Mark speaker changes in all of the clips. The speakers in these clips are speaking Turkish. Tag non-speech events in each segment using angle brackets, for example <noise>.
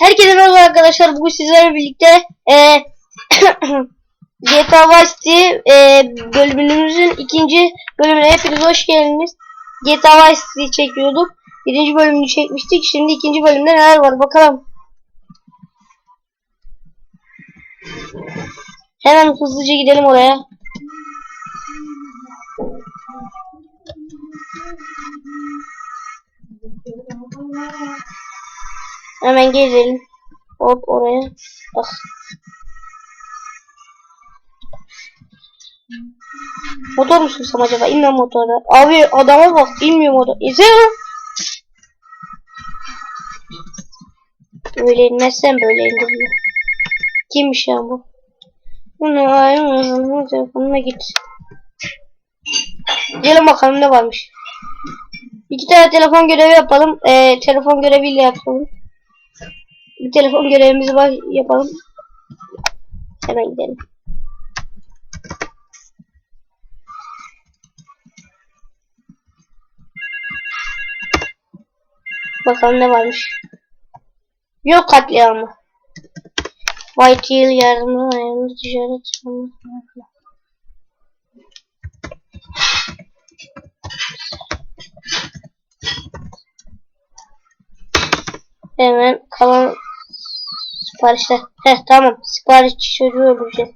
Speaker 1: Herkese merhaba arkadaşlar. Bugün sizlerle birlikte e, <coughs> GTA Vice City e, bölümümüzün ikinci bölümüne hepiniz hoş geldiniz. GTA Vice City çekiyorduk. Birinci bölümünü çekmiştik. Şimdi ikinci bölümde neler var bakalım. Hemen hızlıca gidelim oraya. Hemen gelelim. Hop oraya. Ah. Motor musun sen acaba? İnme motora. Abi adama bak. inmiyor motor. Lan. Böyle inmezsen böyle indirilir. Kimmiş ya bu? Bunu ayırmıyorum. Telefonuna git. Gelin bakalım ne varmış. İki tane telefon görevi yapalım. Ee, telefon göreviyle yapalım. Bir telefon görevimizi yapalım. Hemen gidelim. Bakalım ne varmış. Yok katliamı. White Hill yardımı ayarlı ticaret. Hemen kalan siparişler. Heh tamam. Sipariş çocuğu öldüreceğiz.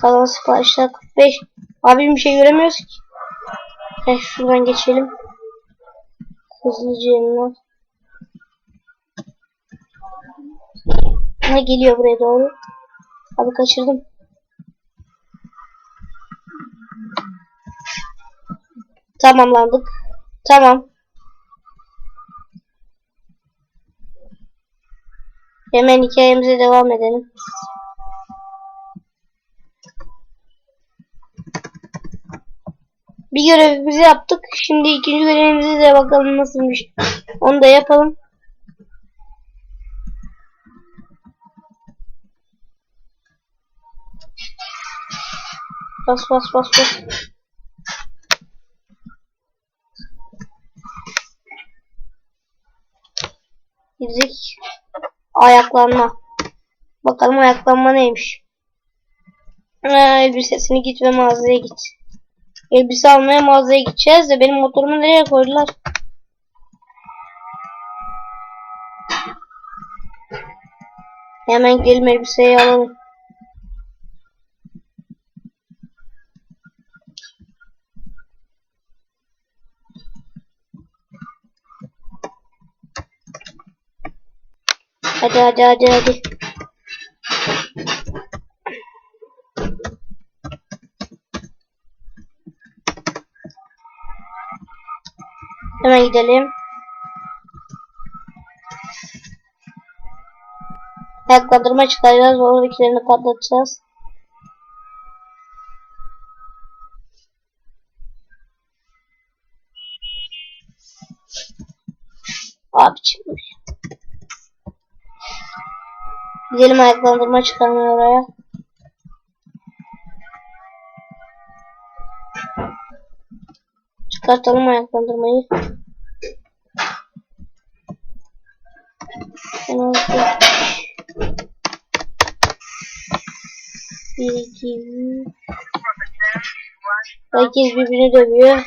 Speaker 1: Kalan siparişler 45. Abi bir şey göremiyoruz ki. Heh şuradan geçelim. Hızlıca yanına. Ne geliyor buraya doğru? Abi kaçırdım. Tamamlandık. Tamam. Hemen hikayemize devam edelim. Bir görevimizi yaptık. Şimdi ikinci görevimize de bakalım nasılmış. Onu da yapalım. Bas bas bas bas. Fizik ayaklanma. Bakalım ayaklanma neymiş. Ee, elbisesini git ve mağazaya git. Elbise almaya mağazaya gideceğiz de benim motorumu nereye koydular? Hemen gidelim elbiseyi alalım. Hadi hadi hadi hadi. Hemen gidelim. Ayaklandırma çıkaracağız. Oradakilerini patlatacağız. Abi Gidelim ayaklandırma çıkarmaya oraya. Çıkartalım ayaklandırmayı. Bir- iki. Herkes birbirini dövüyor.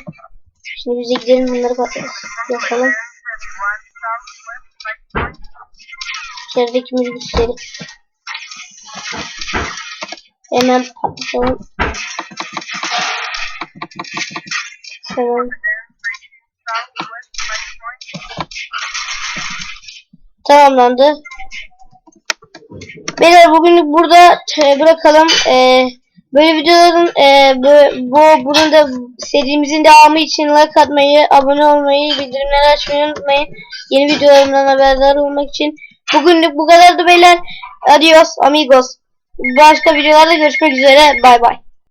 Speaker 1: Şimdi bize gidelim bunları pat- İçerideki minibüsleri. Hemen patlatalım. Tamam. Tamamlandı. Beyler bugünlük burada bırakalım. E, böyle videoların e, bu bunun da serimizin devamı için like atmayı, abone olmayı, bildirimleri açmayı unutmayın. Yeni videolarımdan haberdar olmak için. Bugünlük bu kadardı beyler. Adios amigos. Başka videolarda görüşmek üzere. Bay bay.